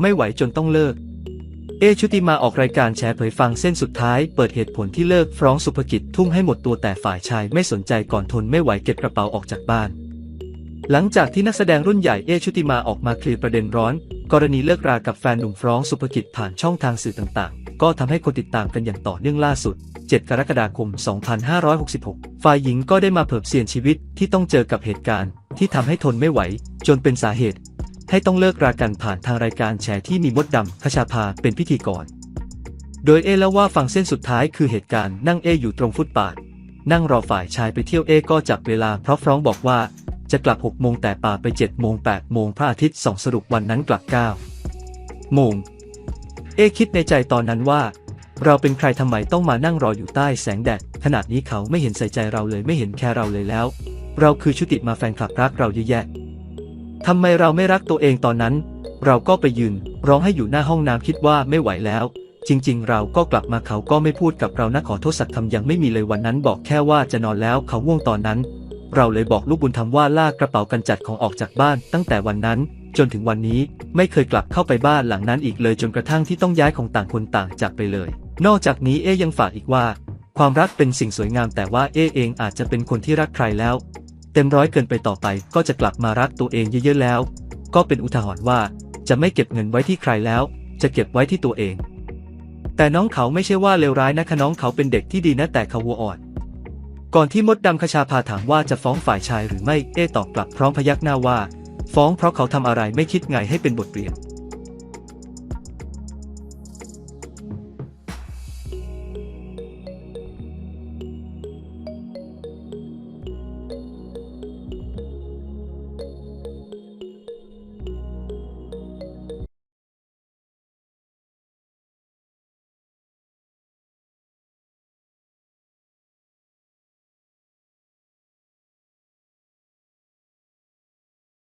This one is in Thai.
ไม่ไหวจนต้องเลิก เอชุติมาออกรายการแชร์เผยฟังเส้นสุดท้าย เปิดเหตุผลที่เลิกฟ้องสุภกิจทุ่มให้หมดตัวแต่ฝ่ายชายไม่สนใจก่อนทนไม่ไหวเก็บกระเป๋าออกจากบ้าน หลังจากที่นักแสดงรุ่นใหญ่เอชุติมาออกมาเคลียร์ประเด็นร้อน กรณีเลิกรากับแฟนหนุ่มฟรองสุภกิจผ่านช่องทางสื่อต่างๆ ก็ทำให้คนติดตามกันอย่างต่อเนื่องล่าสุด 7 กรกฎาคม 2566 ฝ่ายหญิงก็ได้มาเผบเสียนชีวิตที่ต้องเจอกับเหตุการณ์ที่ทำให้ทนไม่ไหว จนเป็นสาเหตุ ให้ต้องเลิกรากันผ่านทางรายการแชร์ที่มีมดดำคชาภาเป็นพิธีกร โดยเอเล่าว่าฝั่งเส้นสุดท้ายคือเหตุการณ์นั่งเออยู่ตรงฟุตบาทนั่งรอฝ่ายชายไปเที่ยวเอก็จับเวลาเพราะฟรองบอกว่าจะกลับ 6 โมงแต่ป่าไป 7 โมง 8 โมงพระอาทิตย์ส่องสรุปวันนั้นกลับ 9 โมง เอคิดในใจตอนนั้นว่า เราเป็นใครทำไมต้องมานั่งรออยู่ใต้แสงแดด ขนาดนี้เขาไม่เห็นใส่ใจเราเลยไม่เห็นแคร์เราเลยแล้ว เราคือชุติมาแฟนคลับรักเราเยอะแยะ ทำไมเราไม่รักตัวเองตอนนั้น เราก็ไปยืน ร้องให้อยู่หน้าห้องน้ำคิดว่าไม่ไหวแล้ว จริง ๆ เราก็กลับมาเขาก็ไม่พูดกับเรานะขอโทษสักคำยังไม่มีเลยวันนั้นบอกแค่ว่าจะนอนแล้วเขาง่วงตอนนั้น เราเลยบอกลูกบุญธรรมว่าลากกระเป๋ากันจัดของออกจากบ้าน ตั้งแต่วันนั้น จนถึงวันนี้ไม่เคยกลับเข้าไปบ้านหลังนั้นอีกเลยจนกระทั่งที่ต้องย้ายของต่างคนต่างจากไปเลย นอกจากนี้เอยังฝากอีกว่า ความรักเป็นสิ่งสวยงามแต่ว่าเอเองอาจจะเป็นคนที่รักใครแล้ว ต็มร้อยเกินไปต่อไปก็จะกลับมารักตัวเองเยอะๆแล้ว ก็เป็นอุทาหรณ์ว่าจะไม่เก็บเงินไว้ที่ใครแล้ว จะเก็บไว้ที่ตัวเอง แต่น้องเขาไม่ใช่ว่าเลวร้ายนะคะน้องเขาเป็นเด็กที่ดีนะแต่เขาวัวอ่อน ก่อนที่มดดำคชาพาถามว่าจะฟ้องฝ่ายชายหรือไม่เอตอบกลับพร้อมพยักหน้าว่า ฟ้องเพราะเขาทำอะไรไม่คิดไงให้เป็นบทเรียน